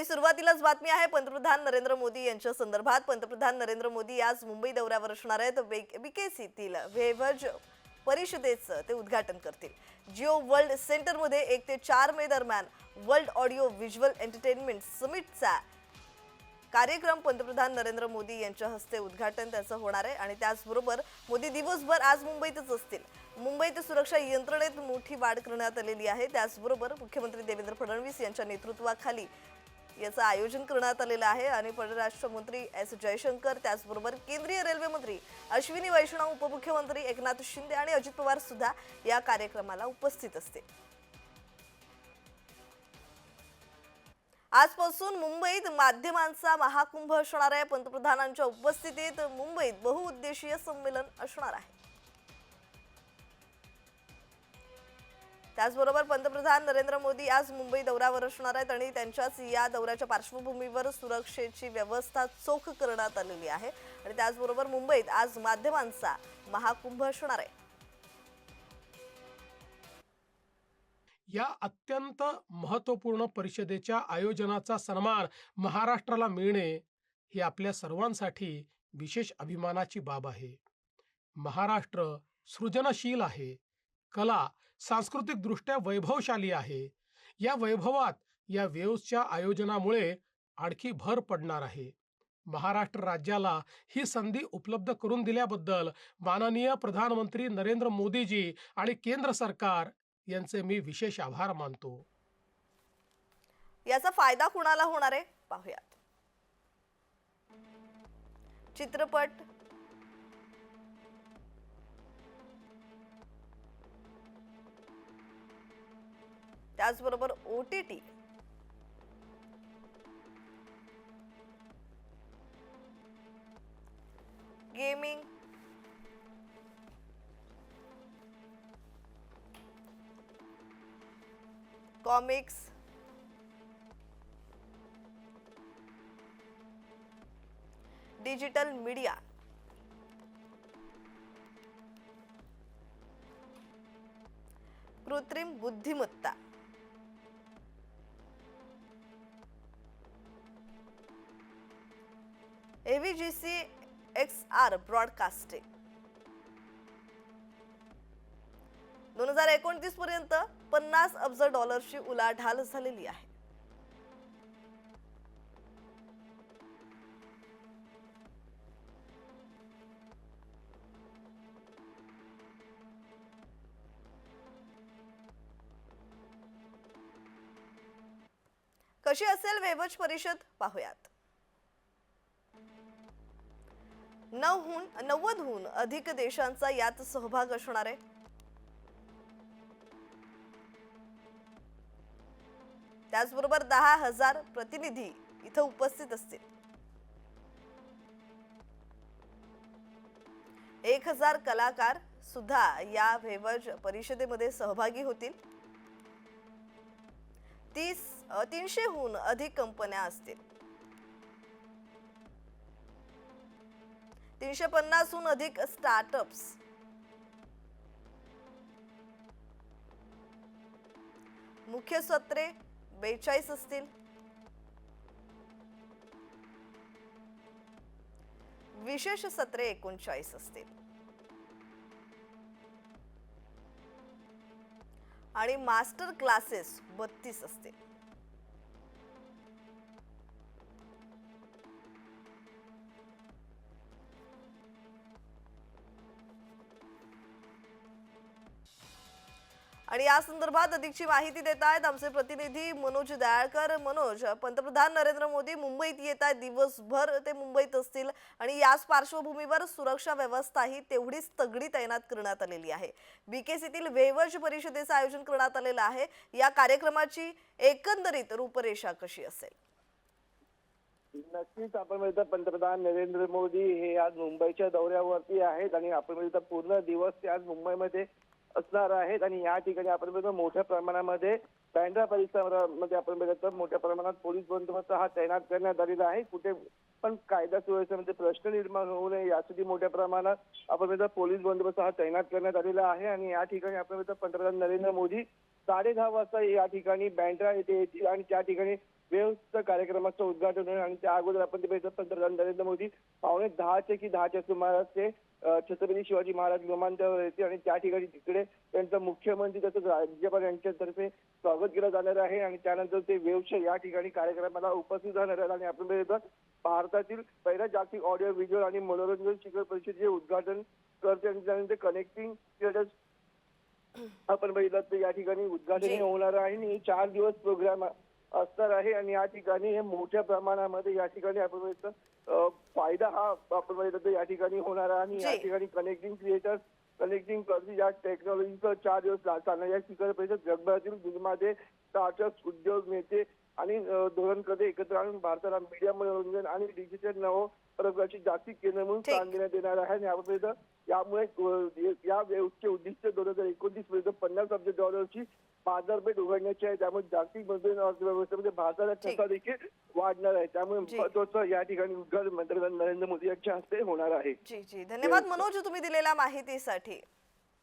आणि सुरुवातीलाच बातमी आहे पंतप्रधान नरेंद्र मोदी यांच्या संदर्भात. पंतप्रधान नरेंद्र मोदी आज मुंबई दौऱ्यावर असणार आहेत. बीकेसीतील वेव्हज परिषदेचं ते उद्घाटन करतील. जिओ वर्ल्ड सेंटरमध्ये एक ते चार मे दरम्यान वर्ल्ड ऑडिओ व्हिज्युअल एंटरटेनमेंट समिटचा कार्यक्रम पंतप्रधान नरेंद्र मोदी यांच्या हस्ते उद्घाटन त्याचं होणार आहे आणि त्याचबरोबर मोदी दिवसभर आज मुंबईतच असतील. मुंबईत सुरक्षा यंत्रणेत मोठी वाढ करण्यात आलेली आहे. त्याचबरोबर मुख्यमंत्री देवेंद्र फडणवीस यांच्या नेतृत्वाखाली याचं आयोजन करण्यात आलेलं आहे. आणि परराष्ट्र मंत्री एस जयशंकर त्याचबरोबर केंद्रीय रेल्वे मंत्री अश्विनी वैष्णव उपमुख्यमंत्री एकनाथ शिंदे आणि अजित पवार सुद्धा या कार्यक्रमाला उपस्थित असतील. आजपासून मुंबईत माध्यमांचा महाकुंभ असणार आहे. पंतप्रधानांच्या उपस्थितीत मुंबईत बहुउद्देशीय संमेलन असणार आहे. त्याचबरोबर पंतप्रधान नरेंद्र मोदी आज मुंबई दौऱ्यावर असणार आहेत आणि त्यांच्याच या दौऱ्याच्या पार्श्वभूमीवर सुरक्षेची व्यवस्था चोख करण्यात आलेली आहे. आणि त्याचबरोबर मुंबईत आज माध्यमांचा महाकुंभ असणार आहे. या अत्यंत महत्त्वपूर्ण परिषदेच्या आयोजनाचा सन्मान महाराष्ट्राला मिळणे ही आपल्या सर्वांसाठी विशेष अभिमानाची बाब आहे. महाराष्ट्र सृजनशील आहे. कला सांस्कृतिकदृष्ट्या वैभवशाली आहे. या वैभवात या वेव्सच्या आयोजनामुळे आणखी भर पडणार आहे. महाराष्ट्र राज्याला ही संधी उपलब्ध करून दिल्याबद्दल माननीय प्रधानमंत्री नरेंद्र मोदीजी आणि केंद्र सरकार यांचे मी विशेष आभार मानतो. याचा फायदा कुणाला होणार आहे? पाहूयात. चित्रपट त्याचबरोबर O T T. Gaming. Comics. Digital media. कृत्रिम बुद्धिमत्ता. एव्हीजीसी एक्स आर ब्रॉडकास्टिंग दोन हजार एकोणतीस पर्यंत पन्नास अब्ज डॉलरची उलाढाल झालेली आहे. कशी असेल वेवच परिषद? पाहूयात. नऊहून नव्वदहून अधिक देशांचा यात सहभाग असणार आहे. त्याचबरोबर दहा हजार प्रतिनिधी इथं उपस्थित असतील. एक हजार कलाकार सुद्धा या वेवज परिषदेमध्ये सहभागी होतील. तीस तीनशेहून अधिक कंपन्या असतील. तीनशे पन्नासहून अधिक स्टार्टअप्स मुख्य सत्रे बेचाळीस असतील. विशेष सत्रे एकोणचाळीस असतील. आणि मास्टर क्लासेस बत्तीस असतील. आणि या संदर्भात अधिकची माहिती देत आहेत आमचे प्रतिनिधी मनोज दयाळकर. मनोज पंतप्रधान नरेंद्र मोदी मुंबईत येत आहेत. दिवसभर ते मुंबईत असतील आणि याच पार्श्वभूमीवर सुरक्षा व्यवस्था ही तेवढीच तगडी तैनात करण्यात आलेली आहे. बीकेसीतील वेवज परिषदेचं आयोजन करण्यात आलेलं आहे. या कार्यक्रमाची एकंदरीत रूपरेषा कशी असेल? नक्कीच आपण बघितलं पंतप्रधान नरेंद्र मोदी हे आज मुंबईच्या दौऱ्यावरती आहेत आणि आपण बघितलं पूर्ण दिवस ते आज मुंबईमध्ये असणार आहेत आणि या ठिकाणी आपण बघतो मोठ्या प्रमाणामध्ये बँड्रा परिसरामध्ये आपण बघितलं तर मोठ्या प्रमाणात पोलीस बंदोबस्त हा तैनात करण्यात आलेला आहे. कुठे पण कायदा सुव्यवस्थेमध्ये प्रश्न निर्माण होऊ नये यासाठी मोठ्या प्रमाणात आपण बघतो पोलीस बंदोबस्त हा तैनात करण्यात आलेला आहे. आणि या ठिकाणी आपण बघतो पंतप्रधान नरेंद्र मोदी साडे दहा वाजता या ठिकाणी बँड्रा येथे येतील आणि त्या ठिकाणी व्यवस्थित कार्यक्रमाचं उद्घाटन होईल. आणि त्या अगोदर आपण ते पंतप्रधान नरेंद्र मोदी पावणे दहाचे की दहाच्या सुमारास ते छत्रपती शिवाजी महाराज विमानतळावर येते आणि त्या ठिकाणी तिकडे त्यांचं मुख्यमंत्री तसंच राज्यपाल यांच्यातर्फे स्वागत केलं जाणार आहे आणि त्यानंतर ते वेवशे या ठिकाणी कार्यक्रमाला उपस्थित राहणार आहेत आणि आपण बघितलं भारतातील पहिल्या जागतिक ऑडिओ व्हिज्युअल आणि मनोरंजन शिखर परिषदेचे उद्घाटन करते आणि त्यानंतर कनेक्टिंग आपण बघितलं तर या ठिकाणी उद्घाटन. होणार आहे आणि चार दिवस प्रोग्राम असणार आहे आणि या ठिकाणी हे मोठ्या प्रमाणामध्ये या ठिकाणी आपण फायदा हा आपण या ठिकाणी होणार आहे आणि या. ठिकाणी कनेक्टिंग क्रिएटर्स कनेक्टिंग करतील. या टेक्नॉलॉजीचं चार दिवस चालणार या शिखर परिषद जगभरातील निर्माते स्टार्टअप उद्योग नेते आणि अं, धोरणकर्ते एकत्र आणून भारताला मीडिया मनोरंजन आणि डिजिटल नव प्रकारची जागतिक केंद्र म्हणून. स्थान देण्यात येणार आहे. आणि यामुळे या वेव्हचे उद्दिष्ट दोन हजार एकोणतीस पर्यंत पन्नास अब्ज डॉलरची बाजारपेठ उघडण्याची आहे. त्यामुळे जागतिक मजबूत अर्थव्यवस्थेमध्ये भारताचा. ठसा देखील वाढणार आहे. त्यामुळे. महत्वाचं या ठिकाणी उद्घाटन पंतप्रधान नरेंद्र मोदी यांच्या हस्ते होणार आहे. जी जी. धन्यवाद मनोज तुम्ही दिलेल्या माहितीसाठी.